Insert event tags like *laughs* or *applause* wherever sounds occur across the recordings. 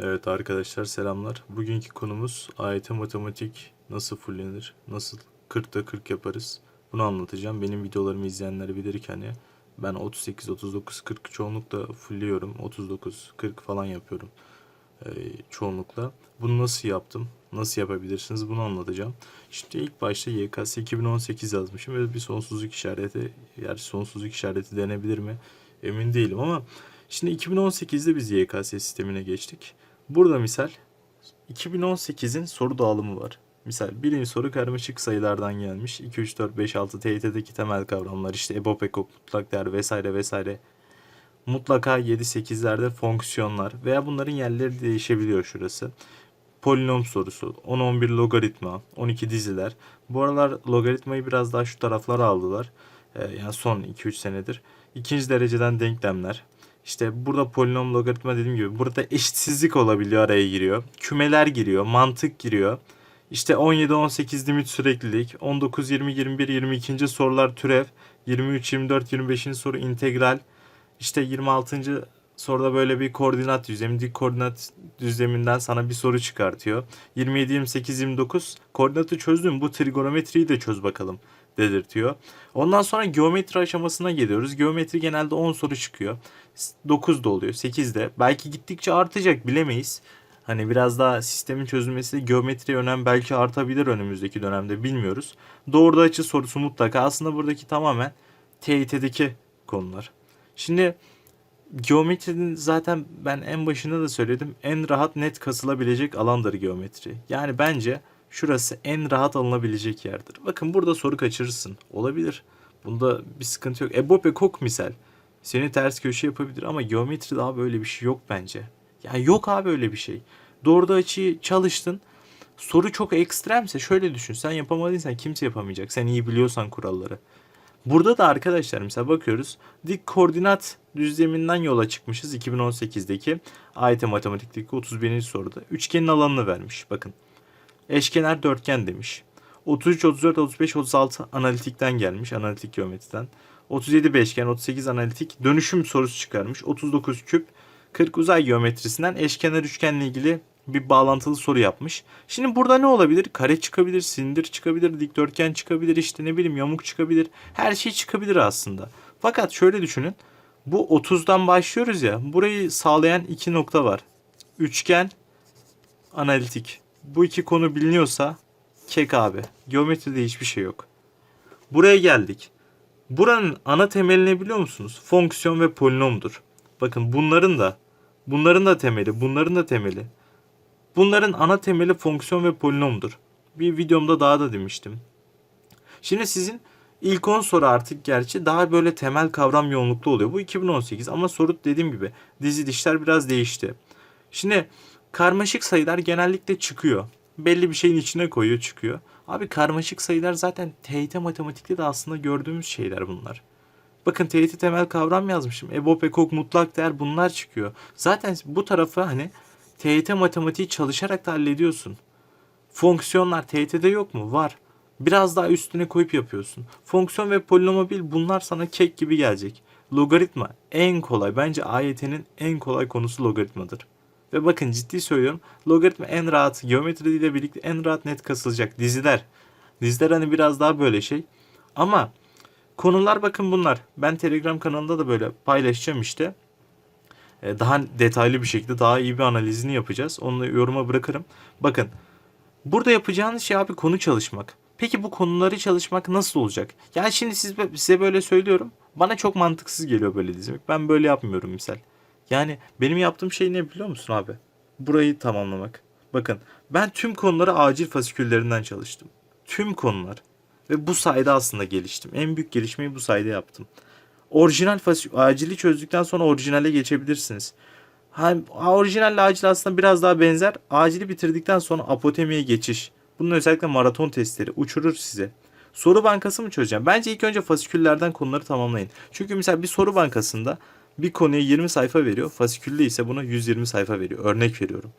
Evet arkadaşlar selamlar. Bugünkü konumuz AYT matematik nasıl fullenir, nasıl 40'ta 40 yaparız bunu anlatacağım. Benim videolarımı izleyenler bilir ki hani ben 38, 39, 40 çoğunlukla fullliyorum. 39, 40 falan yapıyorum ee, çoğunlukla. Bunu nasıl yaptım, nasıl yapabilirsiniz bunu anlatacağım. Şimdi ilk başta YKS 2018 yazmışım ve bir sonsuzluk işareti, yani sonsuzluk işareti denebilir mi emin değilim ama Şimdi 2018'de biz YKS sistemine geçtik. Burada misal 2018'in soru dağılımı var. Misal birinci soru karmaşık sayılardan gelmiş. 2, 3, 4, 5, 6 TYT'deki temel kavramlar işte EBOB, EKOK, mutlak değer vesaire vesaire. Mutlaka 7-8'lerde fonksiyonlar veya bunların yerleri değişebiliyor şurası. Polinom sorusu, 10-11 logaritma, 12 diziler. Bu aralar logaritmayı biraz daha şu taraflara aldılar. Ee, yani son 2-3 senedir. İkinci dereceden denklemler. İşte burada polinom logaritma dediğim gibi burada eşitsizlik olabiliyor araya giriyor. Kümeler giriyor, mantık giriyor. İşte 17 18 limit süreklilik, 19 20 21 22. sorular türev, 23 24 25. soru integral. İşte 26. soruda böyle bir koordinat düzlemi, dik koordinat düzleminden sana bir soru çıkartıyor. 27 28 29 koordinatı çözdün bu trigonometriyi de çöz bakalım dedirtiyor. Ondan sonra geometri aşamasına geliyoruz. Geometri genelde 10 soru çıkıyor. 9 da oluyor, 8 de. Belki gittikçe artacak bilemeyiz. Hani biraz daha sistemin çözülmesi geometriye önem belki artabilir önümüzdeki dönemde bilmiyoruz. Doğru açı sorusu mutlaka. Aslında buradaki tamamen TYT'deki konular. Şimdi geometrinin zaten ben en başında da söyledim. En rahat net kasılabilecek alandır geometri. Yani bence şurası en rahat alınabilecek yerdir. Bakın burada soru kaçırırsın. Olabilir. Bunda bir sıkıntı yok. EBOB ekok misal. Seni ters köşe yapabilir ama geometri daha böyle bir şey yok bence. Ya yok abi öyle bir şey. Doğru açıyı çalıştın. Soru çok ekstremse şöyle düşün. Sen yapamadıysan kimse yapamayacak. Sen iyi biliyorsan kuralları. Burada da arkadaşlar mesela bakıyoruz. Dik koordinat düzleminden yola çıkmışız 2018'deki AYT matematikteki 31. soruda. Üçgenin alanını vermiş. Bakın. Eşkenar dörtgen demiş. 33, 34, 35, 36 analitikten gelmiş. Analitik geometriden. 37 beşgen, 38 analitik dönüşüm sorusu çıkarmış. 39 küp, 40 uzay geometrisinden eşkenar üçgenle ilgili bir bağlantılı soru yapmış. Şimdi burada ne olabilir? Kare çıkabilir, silindir çıkabilir, dikdörtgen çıkabilir, işte ne bileyim yamuk çıkabilir. Her şey çıkabilir aslında. Fakat şöyle düşünün. Bu 30'dan başlıyoruz ya. Burayı sağlayan iki nokta var. Üçgen, analitik. Bu iki konu biliniyorsa kek abi. Geometride hiçbir şey yok. Buraya geldik. Buranın ana temeli ne biliyor musunuz? Fonksiyon ve polinomdur. Bakın bunların da bunların da temeli, bunların da temeli. Bunların ana temeli fonksiyon ve polinomdur. Bir videomda daha da demiştim. Şimdi sizin ilk 10 soru artık gerçi daha böyle temel kavram yoğunluklu oluyor. Bu 2018 ama soru dediğim gibi dizilişler biraz değişti. Şimdi karmaşık sayılar genellikle çıkıyor. Belli bir şeyin içine koyuyor çıkıyor. Abi karmaşık sayılar zaten TYT matematikte de aslında gördüğümüz şeyler bunlar. Bakın TYT temel kavram yazmışım. EBOB, EKOK, mutlak değer bunlar çıkıyor. Zaten bu tarafı hani TYT matematiği çalışarak da hallediyorsun. Fonksiyonlar TYT'de yok mu? Var. Biraz daha üstüne koyup yapıyorsun. Fonksiyon ve polinomobil bunlar sana kek gibi gelecek. Logaritma en kolay. Bence AYT'nin en kolay konusu logaritmadır. Ve bakın ciddi söylüyorum. Logaritma en rahat, geometri ile birlikte en rahat net kasılacak. Diziler. Diziler hani biraz daha böyle şey. Ama konular bakın bunlar. Ben Telegram kanalında da böyle paylaşacağım işte. Ee, Daha detaylı bir şekilde daha iyi bir analizini yapacağız. Onu yoruma bırakırım. Bakın. Burada yapacağınız şey abi konu çalışmak. Peki bu konuları çalışmak nasıl olacak? Yani şimdi siz, size böyle söylüyorum. Bana çok mantıksız geliyor böyle dizmek. Ben böyle yapmıyorum misal. Yani benim yaptığım şey ne biliyor musun abi? Burayı tamamlamak. Bakın ben tüm konuları acil fasiküllerinden çalıştım. Tüm konular. Ve bu sayede aslında geliştim. En büyük gelişmeyi bu sayede yaptım. Orijinal fasikül, acili çözdükten sonra orijinale geçebilirsiniz. Ha, orijinalle acil aslında biraz daha benzer. Acili bitirdikten sonra apotemiye geçiş. Bunun özellikle maraton testleri uçurur size. Soru bankası mı çözeceğim? Bence ilk önce fasiküllerden konuları tamamlayın. Çünkü mesela bir soru bankasında bir konuya 20 sayfa veriyor. Fasikülde ise buna 120 sayfa veriyor. Örnek veriyorum.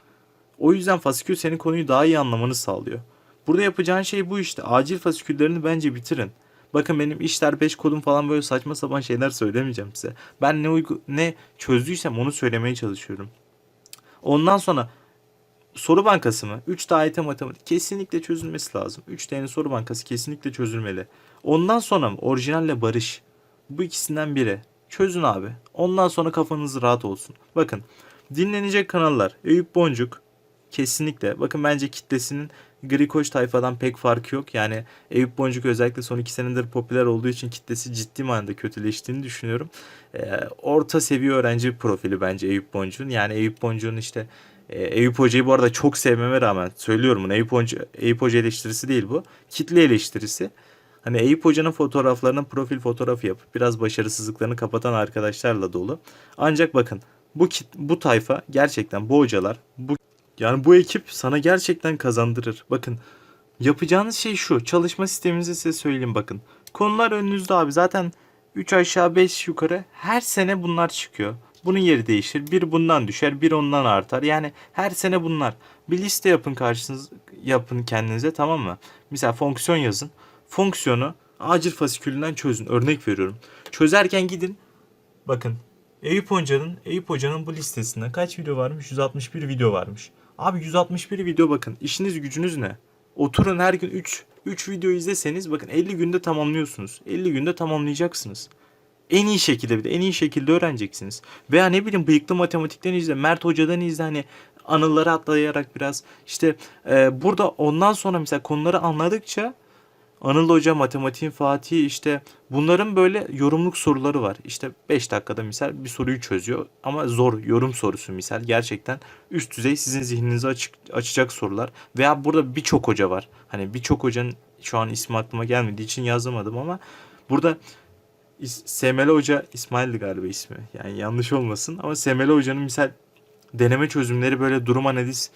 O yüzden fasikül senin konuyu daha iyi anlamanı sağlıyor. Burada yapacağın şey bu işte. Acil fasiküllerini bence bitirin. Bakın benim işler 5 kodum falan böyle saçma sapan şeyler söylemeyeceğim size. Ben ne uygu ne çözdüysem onu söylemeye çalışıyorum. Ondan sonra soru bankası mı? 3 AYT matematik kesinlikle çözülmesi lazım. 3 tane soru bankası kesinlikle çözülmeli. Ondan sonra mı? Orijinalle barış. Bu ikisinden biri. Çözün abi. Ondan sonra kafanız rahat olsun. Bakın dinlenecek kanallar Eyüp Boncuk kesinlikle. Bakın bence kitlesinin Grikoş tayfadan pek farkı yok. Yani Eyüp Boncuk özellikle son iki senedir popüler olduğu için kitlesi ciddi manada kötüleştiğini düşünüyorum. Ee, orta seviye öğrenci profili bence Eyüp Boncuk'un. Yani Eyüp Boncuk'un işte e, Eyüp Hoca'yı bu arada çok sevmeme rağmen söylüyorum bunu. Eyüp Hoca, Eyüp Hoca eleştirisi değil bu. Kitle eleştirisi. Hani Eyüp Hoca'nın fotoğraflarının profil fotoğrafı yapıp biraz başarısızlıklarını kapatan arkadaşlarla dolu. Ancak bakın bu kit, bu tayfa gerçekten bu hocalar bu yani bu ekip sana gerçekten kazandırır. Bakın yapacağınız şey şu. Çalışma sisteminizi size söyleyeyim bakın. Konular önünüzde abi. Zaten 3 aşağı 5 yukarı her sene bunlar çıkıyor. Bunun yeri değişir. Bir bundan düşer, bir ondan artar. Yani her sene bunlar. Bir liste yapın karşınız yapın kendinize tamam mı? Mesela fonksiyon yazın. Fonksiyonu acil fasikülünden çözün. Örnek veriyorum. Çözerken gidin. Bakın Eyüp Hoca'nın Eyüp Hoca'nın bu listesinde kaç video varmış? 161 video varmış. Abi 161 video bakın. İşiniz gücünüz ne? Oturun her gün 3 3 video izleseniz bakın 50 günde tamamlıyorsunuz. 50 günde tamamlayacaksınız. En iyi şekilde bir de en iyi şekilde öğreneceksiniz. Veya ne bileyim bıyıklı matematikten izle, Mert Hoca'dan izle hani anıları atlayarak biraz işte e, burada ondan sonra mesela konuları anladıkça Anıl Hoca, Matematiğin Fatih işte bunların böyle yorumluk soruları var. İşte 5 dakikada misal bir soruyu çözüyor ama zor yorum sorusu misal gerçekten üst düzey sizin zihninizi açık, açacak sorular. Veya burada birçok hoca var. Hani birçok hocanın şu an ismi aklıma gelmediği için yazamadım ama burada Semele Hoca İsmail'di galiba ismi. Yani yanlış olmasın ama Semele Hoca'nın misal deneme çözümleri böyle durum analiz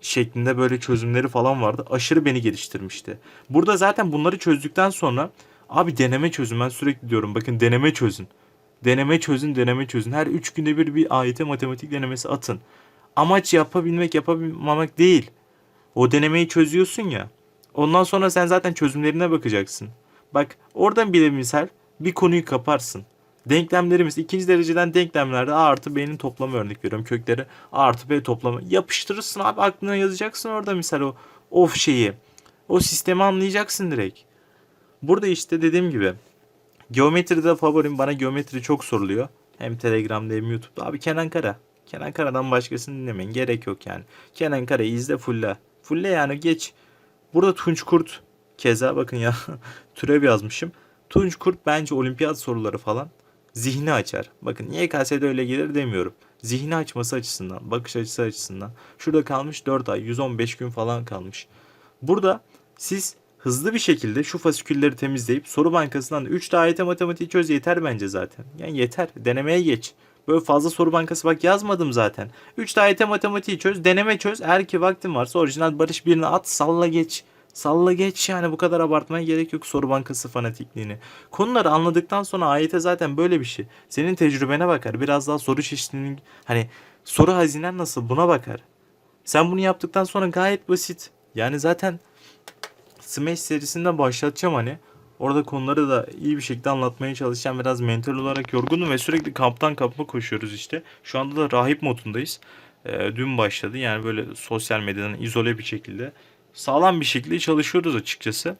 şeklinde böyle çözümleri falan vardı. Aşırı beni geliştirmişti. Burada zaten bunları çözdükten sonra abi deneme çözün. Ben sürekli diyorum bakın deneme çözün. Deneme çözün, deneme çözün. Her 3 günde bir bir AYT matematik denemesi atın. Amaç yapabilmek, yapabilmemek değil. O denemeyi çözüyorsun ya. Ondan sonra sen zaten çözümlerine bakacaksın. Bak oradan bile misal bir konuyu kaparsın. Denklemlerimiz ikinci dereceden denklemlerde A artı B'nin toplamı örnek veriyorum. Kökleri A artı B toplamı. Yapıştırırsın abi aklına yazacaksın orada misal o of şeyi. O sistemi anlayacaksın direkt. Burada işte dediğim gibi geometride favorim bana geometri çok soruluyor. Hem Telegram'da hem YouTube'da. Abi Kenan Kara. Kenan Kara'dan başkasını dinlemeyin. Gerek yok yani. Kenan Kara'yı izle fulle. Fulle yani geç. Burada Tunç Kurt keza bakın ya *laughs* türev yazmışım. Tunç Kurt bence olimpiyat soruları falan zihni açar. Bakın YKS'de öyle gelir demiyorum. Zihni açması açısından, bakış açısı açısından. Şurada kalmış 4 ay, 115 gün falan kalmış. Burada siz hızlı bir şekilde şu fasikülleri temizleyip soru bankasından 3 de AYT matematiği çöz yeter bence zaten. Yani yeter. Denemeye geç. Böyle fazla soru bankası bak yazmadım zaten. 3 de AYT matematiği çöz, deneme çöz. Eğer ki vaktin varsa orijinal barış birini at, salla geç. Salla geç yani bu kadar abartmaya gerek yok soru bankası fanatikliğini. Konuları anladıktan sonra AYT zaten böyle bir şey. Senin tecrübene bakar. Biraz daha soru çeşitliliğinin hani soru hazinen nasıl buna bakar. Sen bunu yaptıktan sonra gayet basit. Yani zaten Smash serisinden başlatacağım hani. Orada konuları da iyi bir şekilde anlatmaya çalışacağım. Biraz mental olarak yorgunum ve sürekli kamptan kampa koşuyoruz işte. Şu anda da rahip modundayız. Ee, dün başladı yani böyle sosyal medyadan izole bir şekilde. Sağlam bir şekilde çalışıyoruz açıkçası.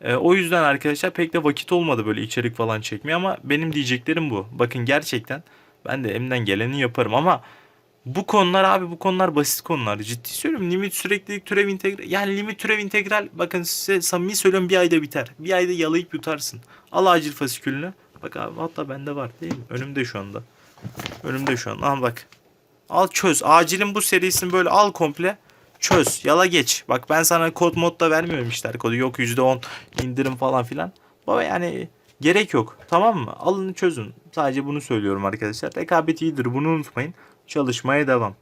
Ee, o yüzden arkadaşlar pek de vakit olmadı böyle içerik falan çekmeye ama benim diyeceklerim bu. Bakın gerçekten ben de elimden geleni yaparım ama bu konular abi bu konular basit konular. Ciddi söylüyorum. Limit süreklilik türev integral. Yani limit türev integral bakın size samimi söylüyorum bir ayda biter. Bir ayda yalayıp yutarsın. Al acil fasikülünü. Bak abi hatta bende var değil mi? Önümde şu anda. Önümde şu an. Al bak. Al çöz. Acilin bu serisini böyle al komple. Çöz. Yala geç. Bak ben sana kod modda vermiyorum işler kodu. Yok %10 indirim falan filan. Baba yani gerek yok. Tamam mı? Alın çözün. Sadece bunu söylüyorum arkadaşlar. Rekabet iyidir. Bunu unutmayın. Çalışmaya devam.